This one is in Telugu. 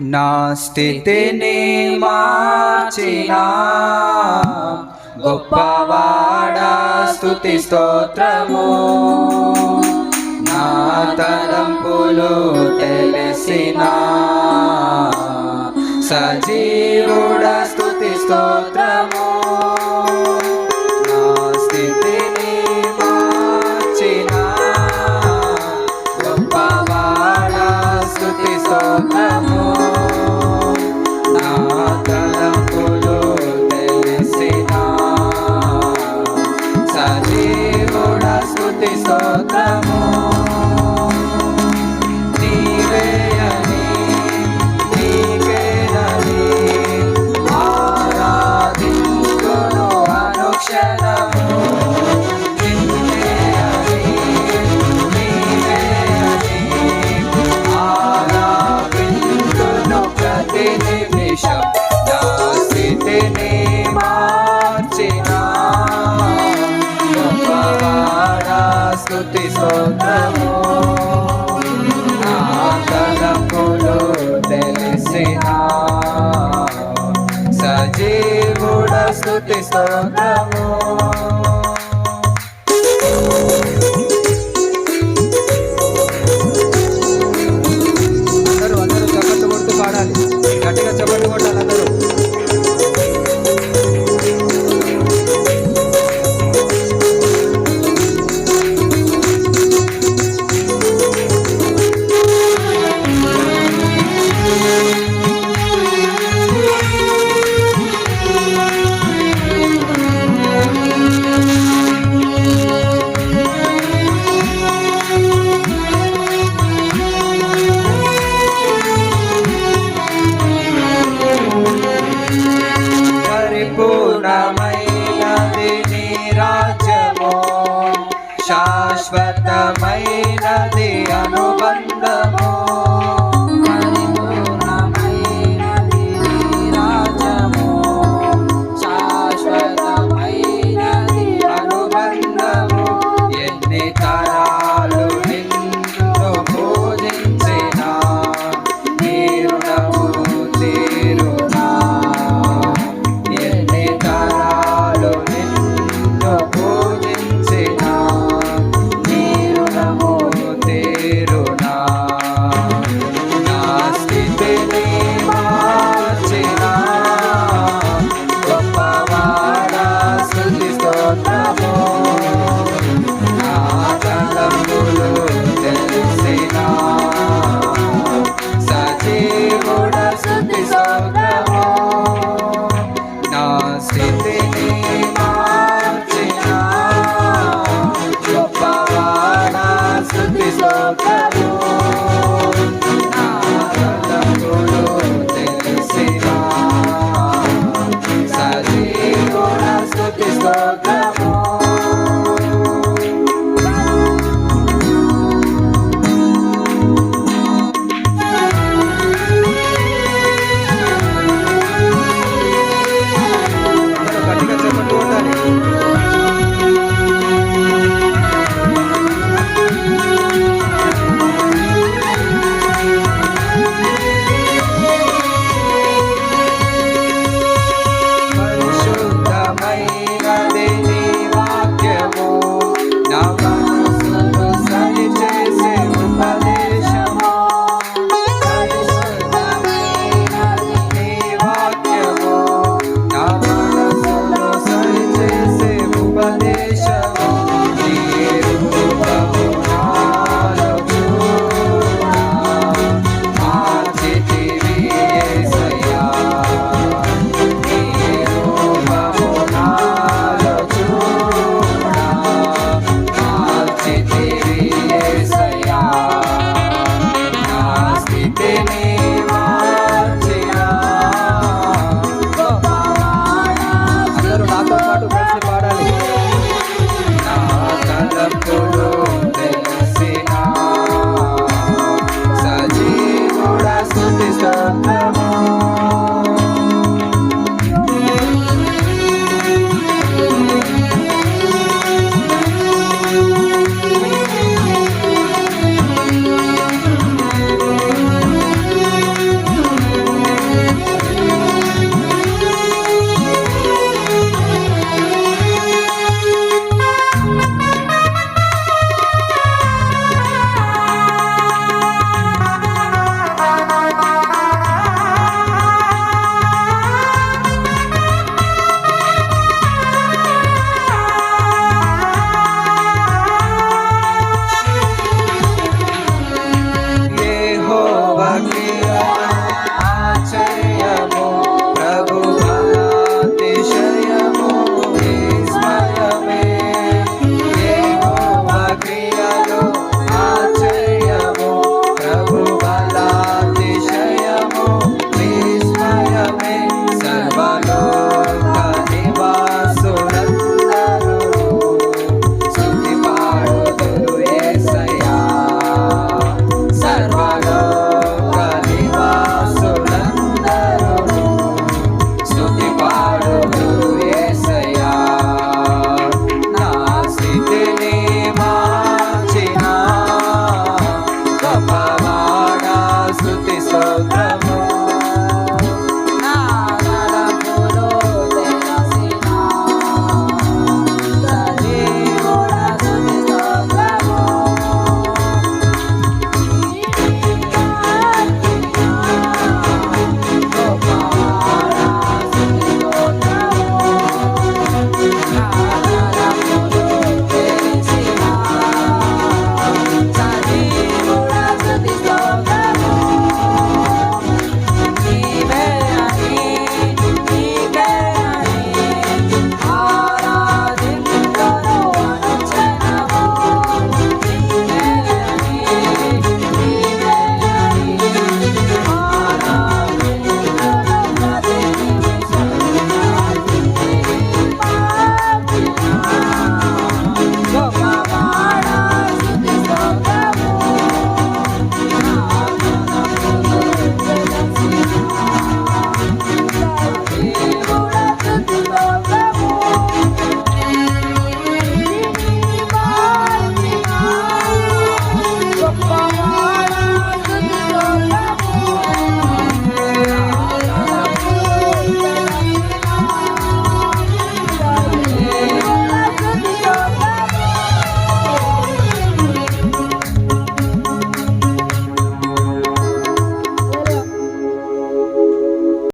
నా స్థితిని మార్చినా. గొప్పవాడ స్థుతి స్తోత్రము. నా తలంపులు తెలిసిన. సజీవుడ స్థుతి స్తోత్రము. mama. Sangam నిత్యమైనది అనుబంధము. show.